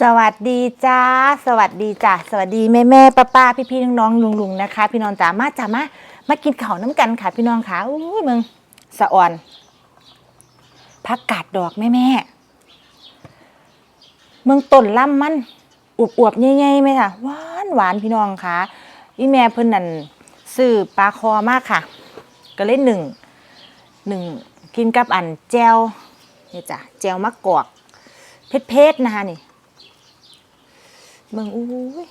สวัสดีจ้า สวัสดีจ้าสวัสดีแม่แม่ป้าป้าพี่พี่น้องน้องลุงลุงนะคะ พี่น้องจ๋ามาจ๋ามามากินข้าวน้ำกันค่ะ พี่น้องค่ะอุ้ยมึงสะอ่อนผักกาดดอกแม่แม่เมืองต้นล่ำมันอวบอวบๆใหญ่ๆไหมค่ะหวานหวานพี่น้องค่ะอีแม่เพิ่นนั่นซื้อปลาคอมากค่ะ ก็เลยหนึ่งหนึ่งกินกับอันแจวนี่จ้ะแจวมะกอกเผ็ดๆนะคะนี่ เบิ่งอู้ย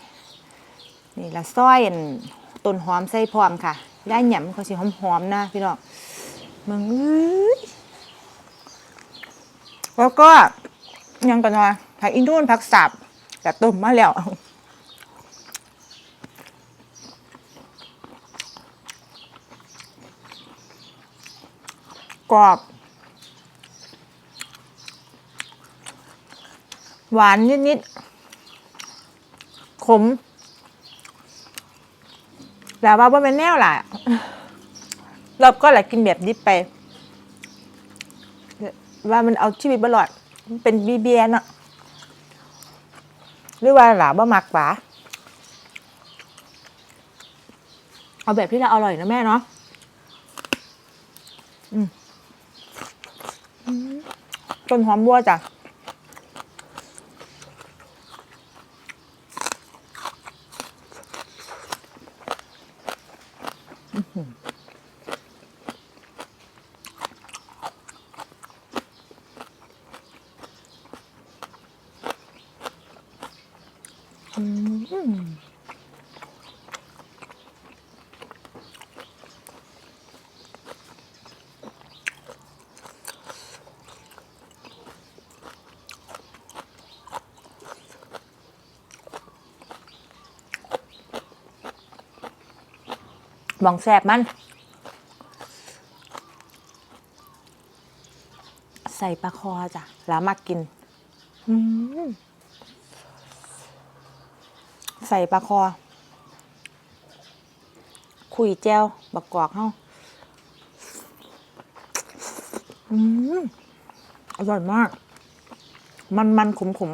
นี่ละซอยอันต้นหอมใส่พร้อมค่ะย่าหยำเขาสิหอมๆนะพี่น้องเบิ่งอุ้ยแล้วก็ยังกันว่าผักอินทูนผักสับแต่ต้มมาแล้วกรอบ หวานนิดๆ ขมแต่ว่าว่าเป็นแนวล่ะเราก็แหละกินแบบดิบไป ว่ามันเอาชีวิตบรอด เป็นบีเบียนอะหรือว่าหลาบ่มักป๋าเอาแบบที่เราอร่อยนะแม่เนาะต้นหอมบัวจ้ะ Hmm. บองแสบมัน ใส่ปลาคอจ้ะ แล้วมากิน ใส่ปลาคอ คุยแจวบักกอกเฮาอืมอร่อยมาก มันมันขมขม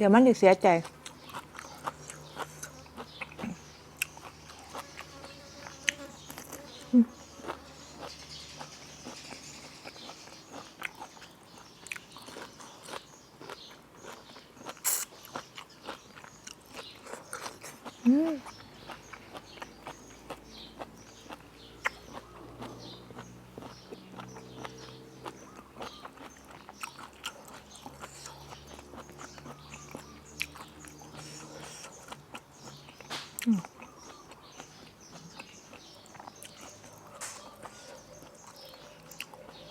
เดี๋ยวมันจะเสียใจ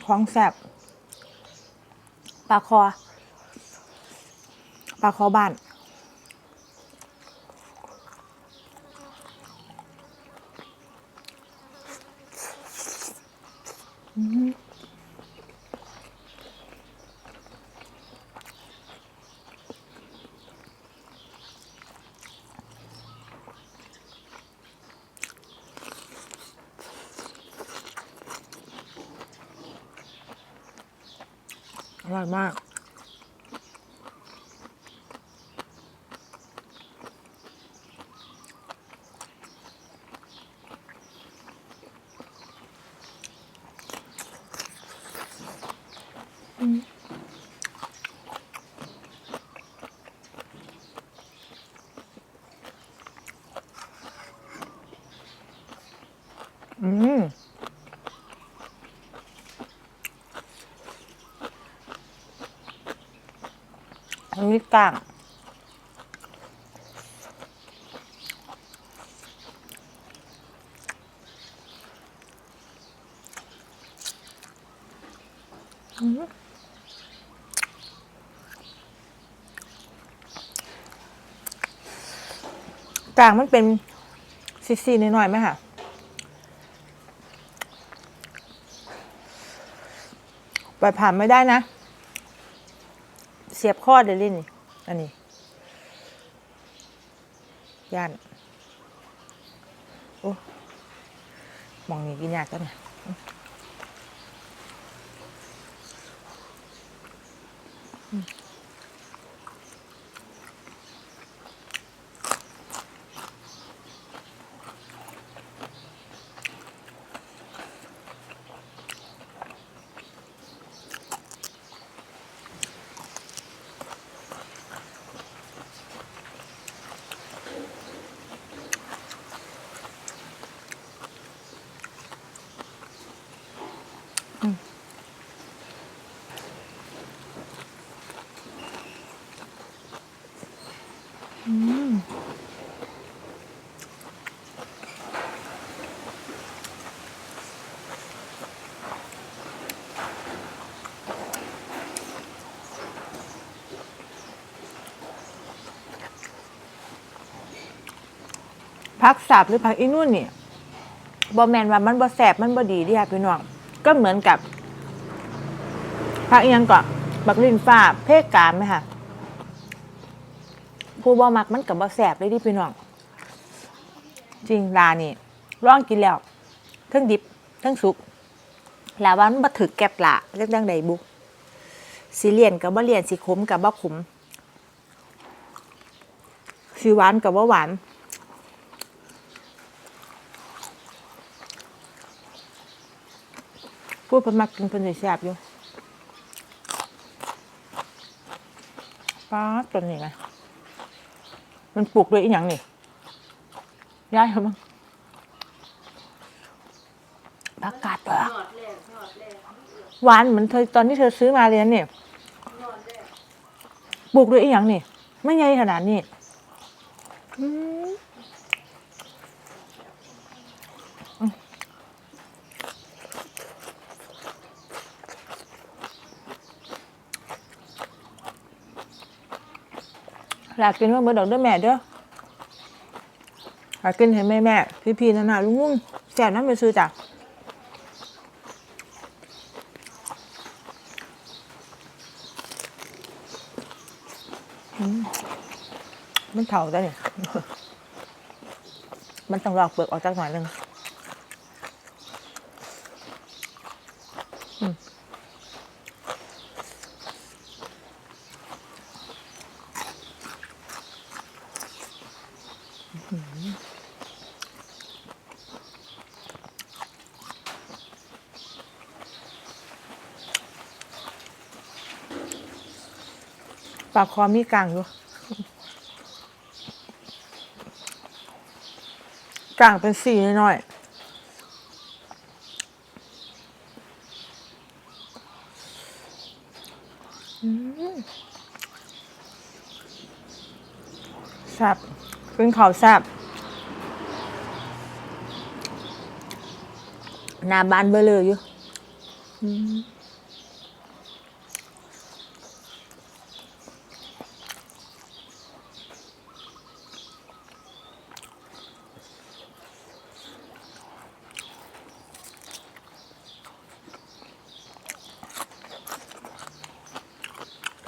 ของแสบปลาคอ ปลาคอบ้าน ร่อยมากอืม อันนี้กลางกลางมันเป็นซีๆหน่อยๆไหมค่ะไปผ่านไม่ได้นะ เสียบข้อเดลินอันนี้ ย่าน โอ้มองนี่กินยากจังนะ พักสับหรือพักอีนุ่นนี่บอแมนว่ามันบอแสบมันบอดีเดีค่ะพี่น้องก็เหมือนกับพักอียังก่อนบักลินฟ้าเพกกามไหมค่ะ ผู้บอมักมันกับบอแสบเลยดิพี่น้อง จริงลานี่ร่องกินแล้วทั้งดิบทั้งสุก แล้วว่ามันบ่ถึกแก็บละเรื่องดังใดบุสีเลียนกับบ่เลียนสีขมกับบ่ขมสีหวานกับบ่หวานพูดเพิ่นมักกินเพิ่นสิแซ่บอยู่ป้าต้นนี้ไง มันปลูกด้วยอีหยังนี่ย้ายเขาบ้างผักกาดเหรอหวานเหมือนเธอตอนที่เธอซื้อมาเลยนะเนี่ยปลูกด้วยอีหยังนี่ ไม่ใหญ่ขนาดนี้ อืม อยากกินว่าเมื่อดอกเด้อแม่เด้ออยากกินเห็นแม่แม่พี่พี่นานาลุงลุงแสบน้ำไปซื้อจ้ะมันเถาได้เนี่ยมันต้องลอกเปลือกออกจากหน่อยหนึงอืม ปากคอมีกลางอยู่กลางเป็นสีหน่อยแซ่บเป็นเขาแซ่บหน้าบ้านเบลออยู่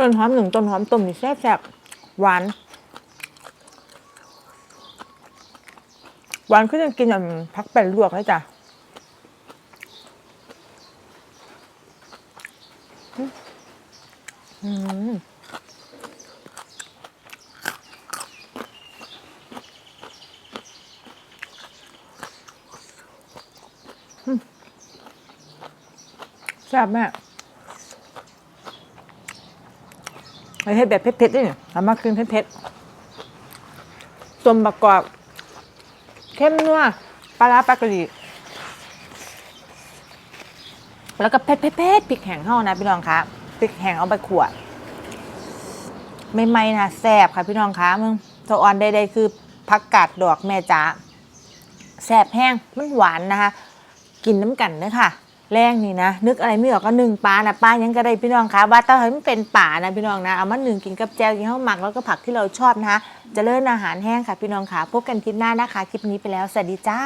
ต้นหอมหนึ่งต้นหอมต้มนี่แซ่บๆหวาน หวานคือจะกินแบบพักแป้นลวกเลยจ้ะอืมแซ่บแม่ไอ้ เฮ็ดแบบเผ็ดๆด้วยเนี่ยทำมากินเผ็ดๆต้มประกอบเข้มนัวปลาร้าปลากระดีแล้วก็เผ็ดเผ็ดเผ็ดพริกแห้งเฮานะพี่น้องคะพริกแห้งเอาไปขวดไม่ไม่นะแซ่บค่ะพี่น้องคะมึงตัวอ่อนใดๆคือผักกาดดอกแม่จ๋าแซ่บแห้งมันหวานนะคะ กินน้ำกันเด้อค่ะ แรงนี่นะนึกอะไรไม่ออกก็หนึ่งปลานะปลายังก็ได้พี่น้องคะว่าถ้าให้มันเป็นป่านะพี่น้องนะเอามาหนึ่งกินกับแจวกินข้าวหมักแล้วก็ผักที่เราชอบนะคะจะเลิ่นอาหารแห้งค่ะพี่น้องค่ะพบกันคลิปหน้านะคะคลิปนี้ไปแล้วสวัสดีจ้า